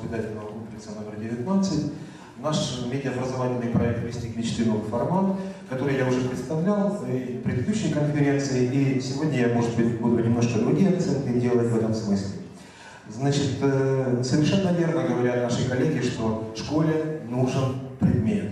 научно-воспитательного комплекса номер 19. Наш медиаобразовательный проект «Вестник мечты. Новый формат», который я уже представлял и в предыдущей конференции, и сегодня я, может быть, буду немножко другие акценты делать в этом смысле. Значит, э, совершенно верно говорят наши коллеги, что школе нужен предмет.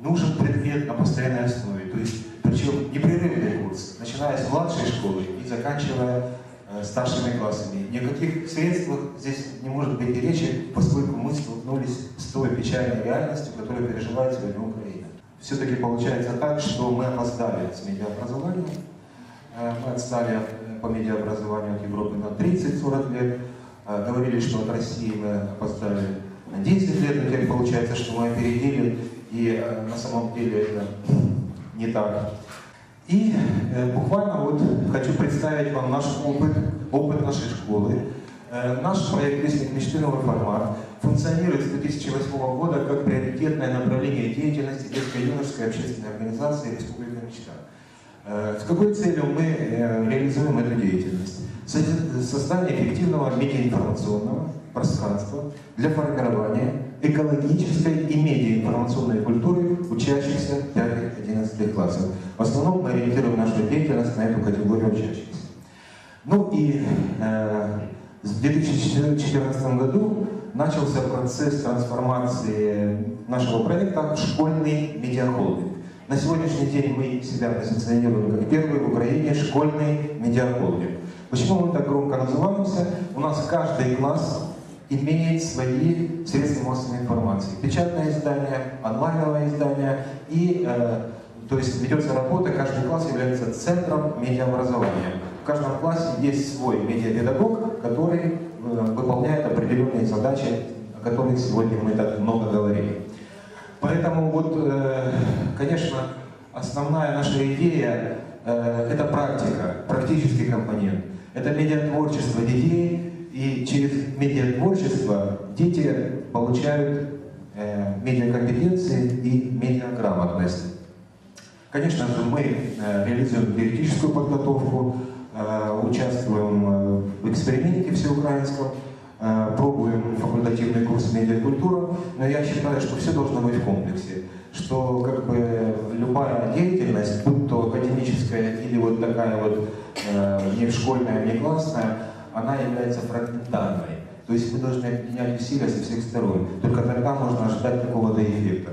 Нужен предмет на постоянной основе, то есть причем непрерывный курс, начиная с младшей школы и заканчивая старшими классами. Ни о каких средствах здесь не может быть и речи, поскольку мы столкнулись с той печальной реальностью, которую переживает сегодня Украина. Все-таки получается так, что мы опоздали с медиаобразованием, Э, мы отстали э, по медиаобразованию от Европы на 30-40 лет, Э, говорили, что от России мы опоздали на 10 лет, но теперь получается, что мы опередили, и э, на самом деле это не так. И э, буквально вот хочу представить вам наш опыт, опыт нашей школы. Э, наш проект «Вестник мечты. Формат» функционирует с 2008 года как приоритетное направление деятельности детско-юношеской общественной организации «Республика Мечта». Э, С какой целью мы э, реализуем эту деятельность? Со- Создание эффективного медиаинформационного пространства для формирования экологической и медиаинформационной культуры учащихся 5-11 классов. В основном мы ориентируем нашу деятельность на эту категорию учащихся. Ну и э, в 2014 году начался процесс трансформации нашего проекта в школьный медиахолдинг. На сегодняшний день мы себя позиционируем как первый в Украине школьный медиахолдинг. Почему мы так громко называемся? У нас каждый класс имеет свои средства массовой информации. Печатное издание, онлайновое издание и э, то есть ведется работа, каждый класс является центром медиаобразования. В каждом классе есть свой медиапедагог, который э, выполняет определенные задачи, о которых сегодня мы так много говорили. Поэтому вот, э, конечно, основная наша идея э, это практика, практический компонент. Это медиатворчество детей, и через медиатворчество дети получают э, медиакомпетенции и медиаграмотность. Конечно же, мы э, реализуем теоретическую подготовку, э, участвуем э, в эксперименте всеукраинском, э, пробуем факультативный курс медиакультура, но я считаю, что все должно быть в комплексе, что как бы любая деятельность, будь то академическая или вот такая вот э, не школьная, не классная, она является фрагментарной. То есть мы должны объединять усилия со всех сторон. Только тогда можно ожидать какого-то эффекта.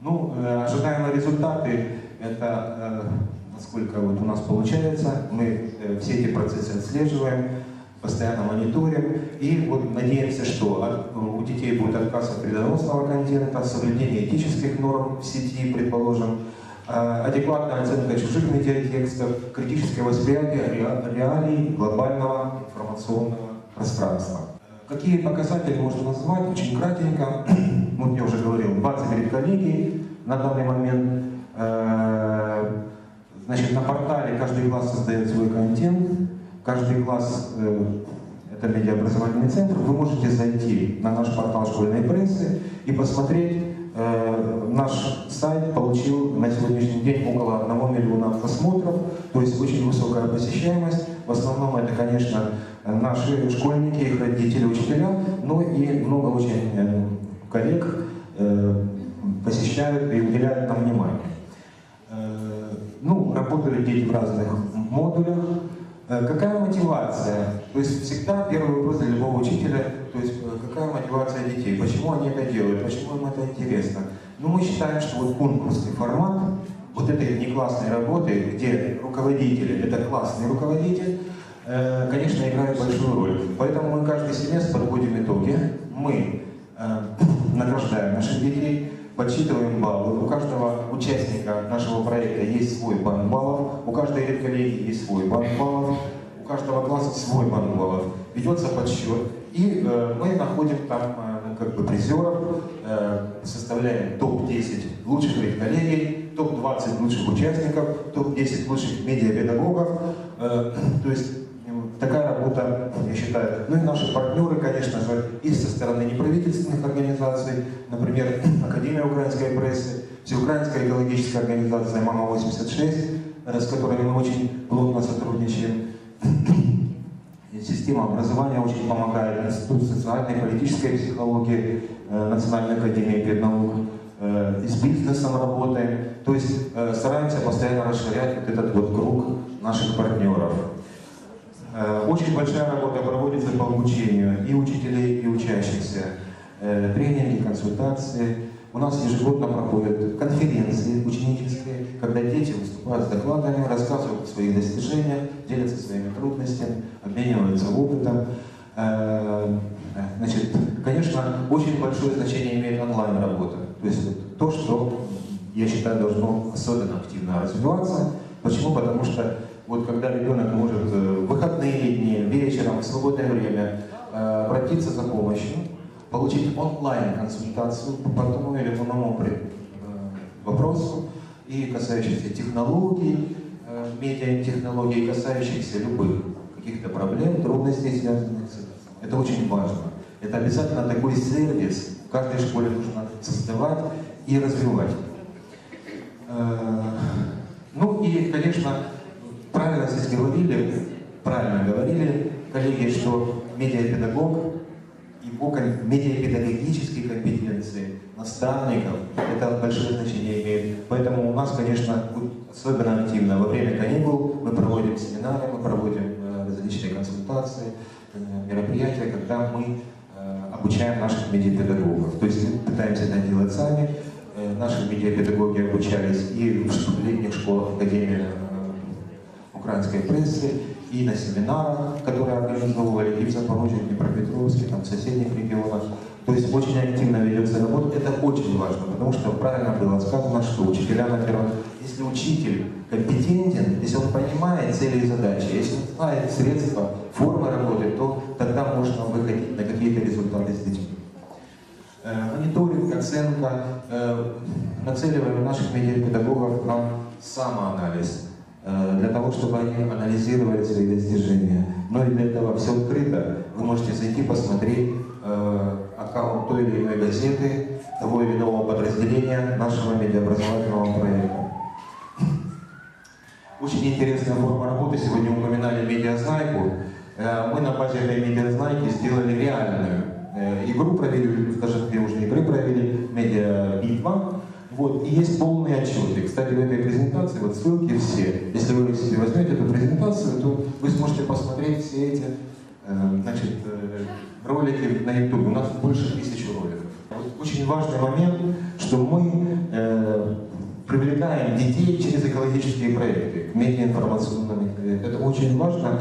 Ну, э, ожидаемые результаты это э, насколько вот у нас получается. Мы э, все эти процессы отслеживаем, постоянно мониторим и вот надеемся, что у детей будет отказ от вредоносного контента, соблюдение этических норм в сети, предположим, адекватная оценка чужих медиатекстов, критическое восприятие ре- реалий глобального информационного пространства. Какие показатели можно назвать? Очень кратенько. Вот я уже говорил, 29 коллегий на данный момент. Э, Значит, на портале каждый класс создает свой контент. Каждый класс э, это медиаобразовательный центр. Вы можете зайти на наш портал школьной прессы и посмотреть. Э, Наш сайт получил на сегодняшний день около 1 миллиона просмотров, то есть очень высокая посещаемость. В основном это, конечно, наши школьники, их родители, учителя, но и много очень э, коллег э, посещают и уделяют нам внимание. Ну, работали дети в разных модулях. Э, Какая мотивация? То есть всегда первый вопрос для любого учителя, то есть э, какая мотивация детей? Почему они это делают? Почему им это интересно? Ну, мы считаем, что вот конкурсный формат вот этой неклассной работы, где руководитель – это классный руководитель, э, конечно, играет большую роль. Поэтому мы каждый семестр подводим итоги. Мы награждаем наших детей, подсчитываем баллы. У каждого участника нашего проекта есть свой банк баллов, у каждой редколлегии есть свой банк баллов, у каждого класса свой банк баллов. Ведется подсчет, и э, мы находим там э, ну, как бы призеров, э, составляем топ-10 лучших редколлегий, топ-20 лучших участников, топ-10 лучших медиапедагогов. Э, то есть такая работа, я считаю. Ну и наши партнеры, конечно же, и со стороны неправительственных организаций, например, Академия украинской прессы, Всеукраинская экологическая организация «Мама-86», э, с которыми мы очень плотно сотрудничаем. Система образования очень помогает. Институт социальной и политической психологии э, Национальной академии педнаук. Э, и с бизнесом работаем. То есть стараемся постоянно расширять вот этот вот круг наших партнеров. Э, Очень большая работа проводится по обучению и учителей, и учащихся. Э, Тренинги, консультации. У нас ежегодно проходят конференции ученические, когда дети выступают с докладами, рассказывают о своих достижениях, делятся своими трудностями, обмениваются опытом. Э, Значит, конечно, очень большое значение имеет онлайн-работа. То есть то, что, я считаю, должно особенно активно развиваться. Почему? Потому что вот когда ребенок может э, в выходные дни, вечером, в свободное время э, обратиться за помощью, получить онлайн-консультацию по тому или иному э, вопросу, и касающихся технологий, медиатехнологий, касающихся любых каких-то проблем, трудностей, связанных с этим. Это очень важно. Это обязательно такой сервис в каждой школе нужно создавать и развивать. Ну и, конечно, правильно здесь говорили, правильно говорили коллеги, что медиапедагог, его медиапедагогические компетенции, наставников, это большое значение имеет. Поэтому у нас, конечно, особенно активно во время каникул мы проводим семинары, мы проводим э, различные консультации, э, мероприятия, когда мы э, обучаем наших медиапедагогов. То есть мы пытаемся это делать сами. Наши медиапедагоги обучались и в летних школах Академии э, украинской прессы, и на семинарах, которые организовывали и в Запорожье, и в Днепропетровске, там, в соседних регионах. То есть очень активно ведется работа. Это очень важно, потому что правильно было сказано, что учителя, наверное, если учитель компетентен, если он понимает цели и задачи, если он знает средства, формы работы, то тогда можно выходить на какие-то результаты с детьми. Э, Мониторинг, оценка, э, нацеливаем наших медиапедагогов на самоанализ, э, того, чтобы они анализировали свои достижения. Но и для этого все открыто. Вы можете зайти посмотреть э, аккаунт той или иной газеты, того или иного подразделения нашего медиаобразовательного проекта. Очень интересная форма работы. Сегодня упоминали медиазнайку. Э, Мы на базе этой медиазнайки сделали реальную э, игру, провели, даже две уже игры провели, медиа-битва. Вот, и есть полные отчеты. Кстати, в этой презентации, вот ссылки все. Если вы себе возьмете эту презентацию, то вы сможете посмотреть все эти э, значит, э, ролики на YouTube. У нас больше тысячи роликов. Вот очень важный момент, что мы э, привлекаем детей через экологические проекты к медиаинформационным. э, Это очень важно.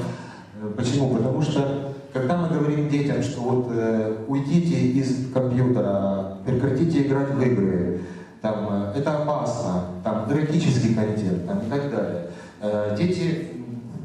Э, Почему? Потому что когда мы говорим детям, что вот э, уйдите из компьютера, прекратите играть в игры, там, э, это опасно, там, эротический контент там, и так далее, э, дети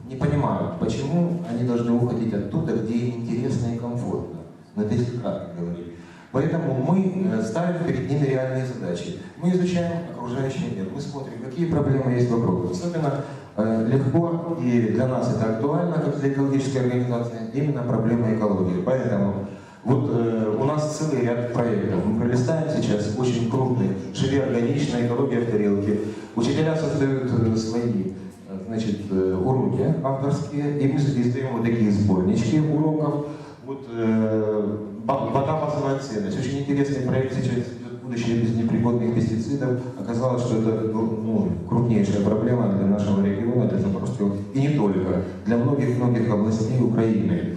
не понимают, почему они должны уходить оттуда, где им интересно и комфортно. Но это если кратко говорить. Поэтому мы э, ставим перед ними реальные задачи. Мы изучаем окружающий мир, мы смотрим, какие проблемы есть вокруг. Особенно легко и для нас это актуально, как для экологической организации, именно проблема экологии. Поэтому вот э, у нас целый ряд проектов. Мы пролистаем сейчас очень крупный, живи органично, экология в тарелке. Учителя создают э, свои э, значит, э, уроки авторские, и мы издаем вот такие сборнички уроков. Вот э, вода базовая ценность. Очень интересный проект сейчас будущее без непригодных пестицидов. Оказалось, что это ну, крупнейшая проблема для нашего региона, для Запорожского, и не только, для многих-многих областей Украины.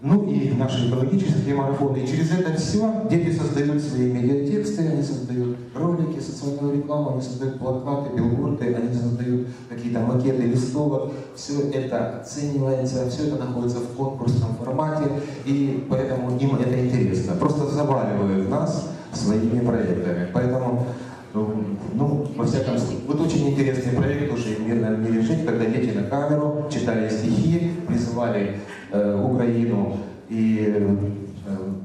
Ну и наши экологические марафоны. И через это все дети создают свои медиатексты, они создают ролики, социальную рекламу, они создают плакаты, билборды, они создают какие-то макеты листовок. Все это оценивается, все это находится в конкурсном формате, и поэтому им это интересно. Просто заваливают нас своими проектами. Поэтому ну, во всяком случае, вот очень интересный проект уже в мирном мире жить, когда дети на камеру читали стихи, призывали э, Украину и э,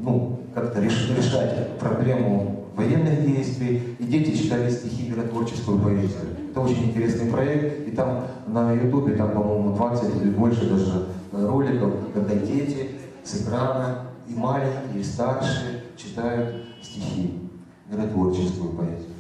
ну, как-то реш- решать проблему военных действий, и дети читали стихи миротворческую поэзию. Это очень интересный проект, и там на Ютубе, там, по-моему, 20 или больше даже роликов, когда дети с экрана, и маленькие, и старшие читают стихи, миротворческую поэзию.